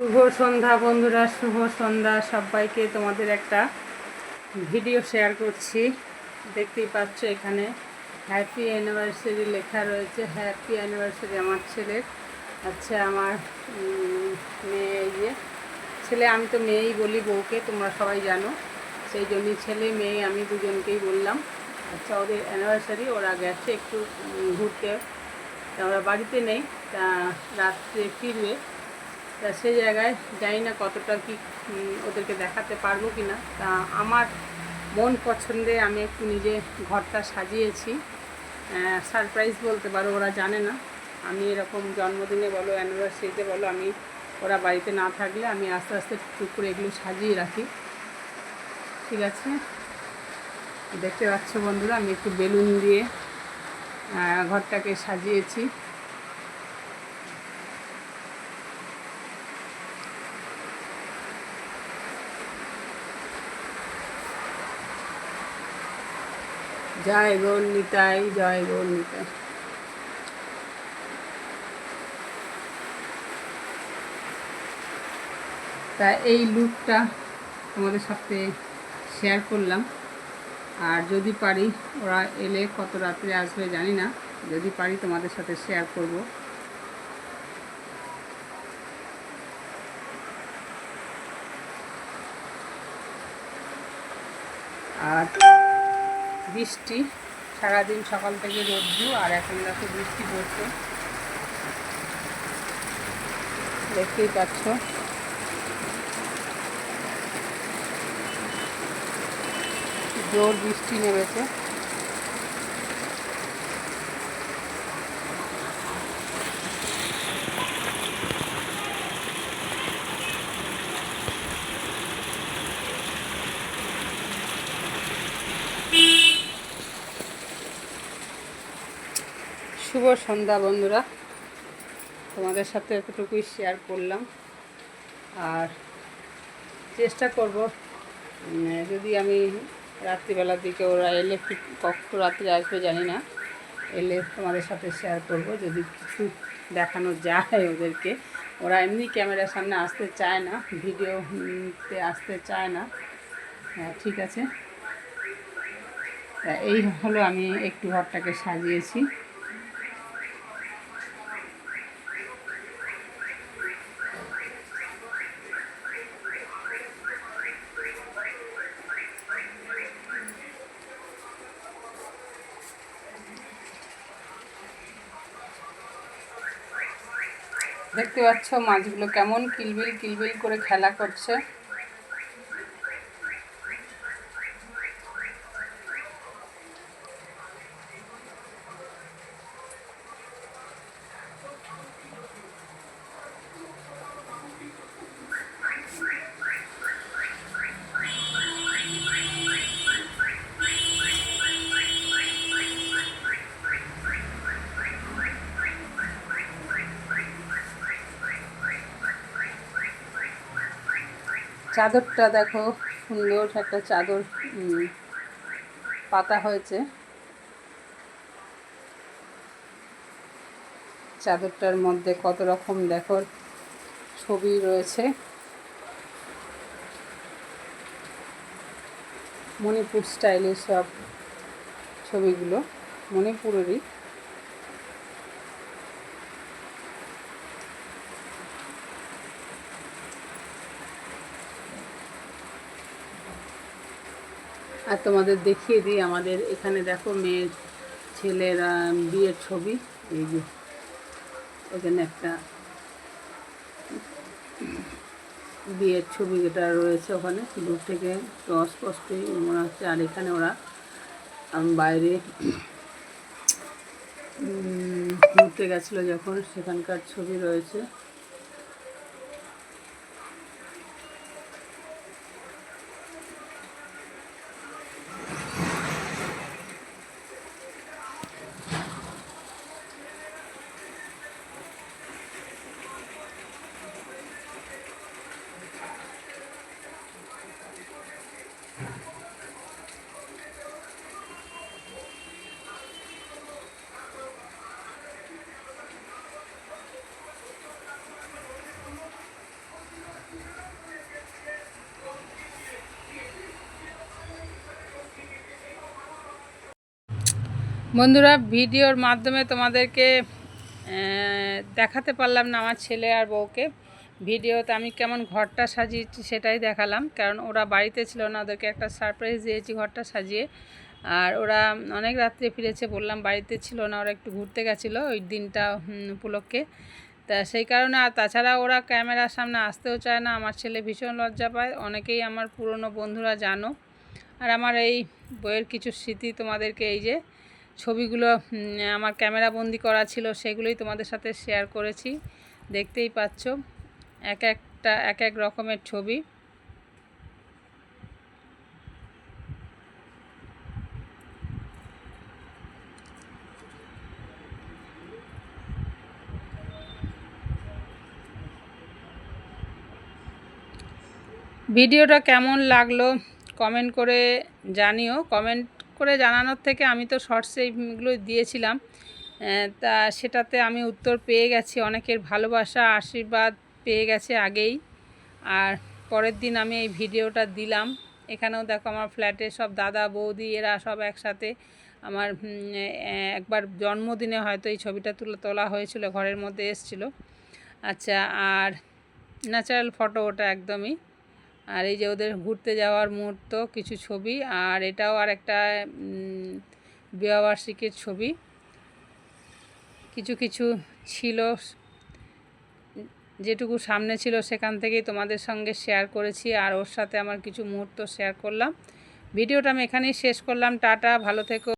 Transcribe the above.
শুভ সন্ধ্যা বন্ধুরা, শুভ সন্ধ্যা সবাইকে। তোমাদের একটা ভিডিও শেয়ার করছি। দেখতেই পাচ্ছ এখানে হ্যাপি অ্যানিভার্সারি লেখা রয়েছে। হ্যাপি অ্যানিভার্সারি আমার ছেলের। আচ্ছা আমার মেয়ে এই যে। ছেলে, আমি তো মেয়েই বলি বউকে, তোমরা সবাই জানো। সেই জন্যই ছেলে, মেয়ে, আমি দুজনকেই বললাম। আচ্ছা ওদের অ্যানিভার্সারি ওরা গেছে একটু ঘুরতে। ওরা বাড়িতে নেই, তা রাত্রে ফিরবে। তা সেই জায়গায় জানি না কতটা কি ওদেরকে দেখাতে পারব কি না তা আমার মন পছন্দে আমি একটু নিজে ঘরটা সাজিয়েছি। সারপ্রাইজ বলতে পারো, ওরা জানে না। আমি এরকম জন্মদিনে বলো অ্যানিভার্সারিতে বলো, আমি ওরা বাড়িতে না থাকলে আমি আস্তে আস্তে টুক করে এগুলো সাজিয়ে রাখি। ঠিক আছে? দেখতে পাচ্ছ বন্ধুরা, আমি একটু বেলুন দিয়ে ঘরটাকে সাজিয়েছি। জয় গৌর নিতাই জয় গৌর নিতাই তা এই লুকটা তোমাদের সাথে শেয়ার করলাম। আর যদি পারি, ওরা এলে কত রাত্রে আসবে জানি না। যদি পারি তোমাদের সাথে শেয়ার করব। আর বৃষ্টি, সারাদিন সকাল থেকে রোদ্দু আর এখন দেখো বৃষ্টি পড়ছে। দেখতেই পাচ্ছ। জোর বৃষ্টি নেমেছে। শুভ সন্ধ্যা বন্ধুরা। তোমাদের সাথে এতটুকুই শেয়ার করলাম। আর চেষ্টা করব যদি আমি রাত্রিবেলার দিকে ওরা এলে কত রাত্রে আসবে, জানি না। এলে তোমাদের সাথে শেয়ার করব, যদি কিছু দেখানো যায় ওদেরকে। ওরা এমনি ক্যামেরার সামনে আসতে চায় না ভিডিওতে আসতে চায় না। হ্যাঁ ঠিক আছে। এই হলো আমি একটু ঘরটাকে সাজিয়েছি। দেখতে পাচ্ছ মাছগুলো কেমন কিলবিল কিলবিল করে খেলা করছে। চাদরটা দেখো, সুন্দর একটা চাদর পাতা হয়েছে। চাদরটার মধ্যে কত রকম দেখো, ছবি রয়েছে। মণিপুর স্টাইলের সব ছবিগুলো, মণিপুরেরই। আর তোমাদের দেখিয়ে দিই, আমাদের এখানে দেখো মেয়ের ছেলের বিয়ের ছবি। এই যে, এখানে একটা বিয়ের ছবি যেটা রয়েছে ওখানে, দূর থেকে তো অস্পষ্টই মনে হচ্ছে। আর এখানে ওরা বাইরে ঘুরতে গেছিল যখন, সেখানকার ছবি রয়েছে। বন্ধুরা, ভিডিওর মাধ্যমে তোমাদেরকে দেখাতে পারলাম না আমার ছেলে আর বউকে। ভিডিওতে আমি কেমন ঘরটা সাজিয়েছি সেটাই দেখালাম, কারণ ওরা বাড়িতে ছিল না, ওদেরকে একটা সারপ্রাইজ দিয়েছি ঘরটা সাজিয়ে। আর ওরা অনেক রাত্রে ফিরেছে, বললাম বাড়িতে ছিল না, ওরা একটু ঘুরতে গেছিল ওই দিনটা উপলক্ষে। তা সেই কারণে, আর তাছাড়া ওরা ক্যামেরার সামনে আসতেও চায় না, আমার ছেলে ভীষণ লজ্জা পায়, অনেকেই আমার পুরনো বন্ধুরা জানো। আর আমার এই বইয়ের কিছু স্মৃতি তোমাদেরকে এই যে ছবিগুলো আমার ক্যামেরা বন্দি করা ছিল, সেগুলোই তোমাদের সাথে শেয়ার করেছি। দেখতেই পাচ্ছ, এক একটা, এক এক রকমের ছবি। ভিডিওটা কেমন লাগল কমেন্ট করে জানিও। কমেন্ট করে জানানোর থেকে আমি তো শর্টসে এইগুলো দিয়েছিলাম। তা সেটাতে আমি উত্তর পেয়ে গেছি। অনেকের ভালোবাসা, আশীর্বাদ পেয়ে গেছে আগেই। আর পরের দিন আমি এই ভিডিওটা দিলাম। এখানেও দেখো আমার ফ্ল্যাটে সব দাদা, বৌদি এরা সব একসাথে আমার একবার জন্মদিনে হয়তো এই ছবিটা তুলে, তোলা হয়েছিল, ঘরের মধ্যে এসছিল। আচ্ছা আর ন্যাচারাল ফটো ওটা একদমই। আর এই যে ওদের ঘুরতে যাওয়ার মুহূর্ত, কিছু ছবি, আর এটাও আর একটা বিবাহবার্ষিকীর ছবি। কিছু কিছু ছিল, যেটুকু সামনে ছিল সেখান থেকেই তোমাদের সঙ্গে শেয়ার করেছি, আর ওর সাথে আমার কিছু মুহূর্ত শেয়ার করলাম। ভিডিওটা আমি এখানেই শেষ করলাম, টাটা, ভালো থেকো।